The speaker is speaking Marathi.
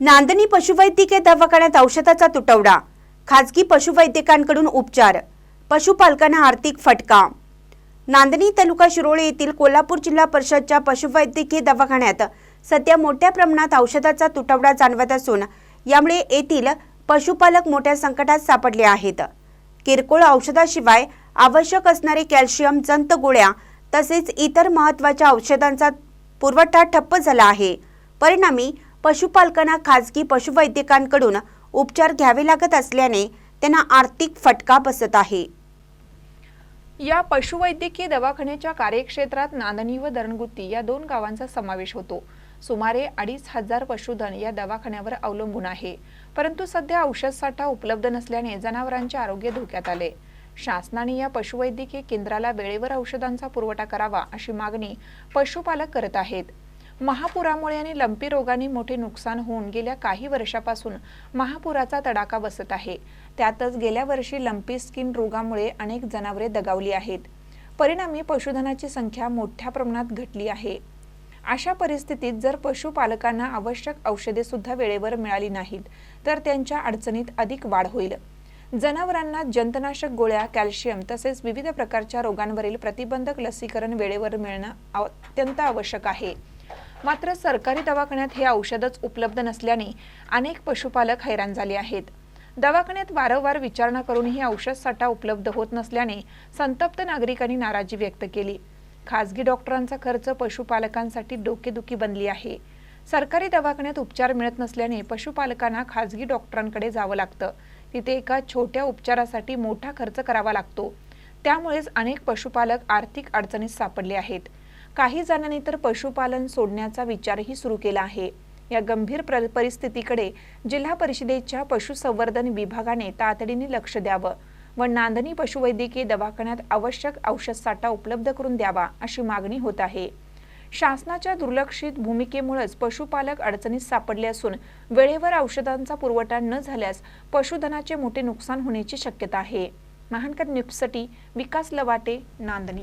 नांदणी पशुवैद्यकीय दवाखान्यात औषधाचा तुटवडा. खाजगी पशुवैद्यकांकडून उपचार. पशुपालकांना आर्थिक फटका. नांदणी तालुका शिरोळे येथील कोल्हापूर जिल्हा परिषदच्या पशुवैद्यकीय दवाखान्यात सध्या मोठ्या प्रमाणात औषधाचा तुटवडा जाणवत असून यामुळे येथील पशुपालक मोठ्या संकटात सापडले आहेत. किरकोळ औषधाशिवाय आवश्यक असणारे कॅल्शियम जंत गोळ्या तसेच इतर महत्त्वाच्या औषधांचा पुरवठा ठप्प झाला आहे. परिणामी पशुपालकांना खाजगी पशुवैद्यकांकडून उपचार घ्यावे लागत असल्याने त्यांना आर्थिक फटका बसत आहे. या पशुवैद्यकीय दवाखान्याच्या कार्यक्षेत्रात नांदणी व दरणगुत्ती या दोन गावांचा समावेश होतो. सुमारे अडीच हजार पशुधन या दवाखान्यावर अवलंबून आहे. परंतु सध्या औषध साठा उपलब्ध नसल्याने जनावरांचे आरोग्य धोक्यात आले. शासनाने या पशुवैद्यकीय केंद्राला वेळेवर औषधांचा पुरवठा करावा अशी मागणी पशुपालक करत आहेत. महापुरामुळे आणि लंपी रोगाने मोठे नुकसान होऊन गेल्या काही वर्षापासून महापुराचा तडाखा बसत आहे. त्यातच गेल्या वर्षी लंपी स्किन रोगामुळे अनेक जनावरे दगावली आहेत. परिणामी पशुधनाची संख्या मोठ्या प्रमाणात घटली आहे. अशा परिस्थितीत जर पशुपालकांना आवश्यक औषधे सुद्धा वेळेवर मिळाली नाहीत तर त्यांच्या अडचणीत अधिक वाढ होईल. जनावरांना जंतनाशक गोळ्या कॅल्शियम तसेच विविध प्रकारच्या रोगांवरील प्रतिबंधक लसीकरण वेळेवर मिळणं अत्यंत आवश्यक आहे. मात्र सरकारी दवाखान्यात हे औषधच उपलब्ध नसल्याने अनेक पशुपालक हैराण झाले आहेत. दवाखान्यात वारंवार विचारणा करूनही औषध साठा उपलब्ध होत नसल्याने संतप्त नागरिकांनी नाराजी व्यक्त केली. खासगी डॉक्टरांचा खर्च पशुपालकांसाठी डोकेदुखी बनली आहे. सरकारी दवाखान्यात उपचार मिळत नसल्याने पशुपालकांना खासगी डॉक्टरांकडे जावं लागतं. तिथे एका छोट्या उपचारासाठी मोठा खर्च करावा लागतो. त्यामुळेच अनेक पशुपालक आर्थिक अडचणीत सापडले आहेत. काही जणांनी तर पशुपालन सोडण्याचा विचारही सुरू केला आहे. या गंभीर परिस्थितीकडे जिल्हा परिषदेच्या पशुसंवर्धन विभागाने तातडीने लक्ष द्यावं व नांदणी पशुवैद्यकीय दवाखान्यात आवश्यक औषध साठा उपलब्ध करून द्यावा अशी मागणी होत आहे. शासनाच्या दुर्लक्षित भूमिकेमुळेच पशुपालक अडचणीत सापडले असून वेळेवर औषधांचा पुरवठा न झाल्यास पशुधनाचे मोठे नुकसान होण्याची शक्यता आहे. महानकर न्यूजसाठी विकास लवाटे नांदणी.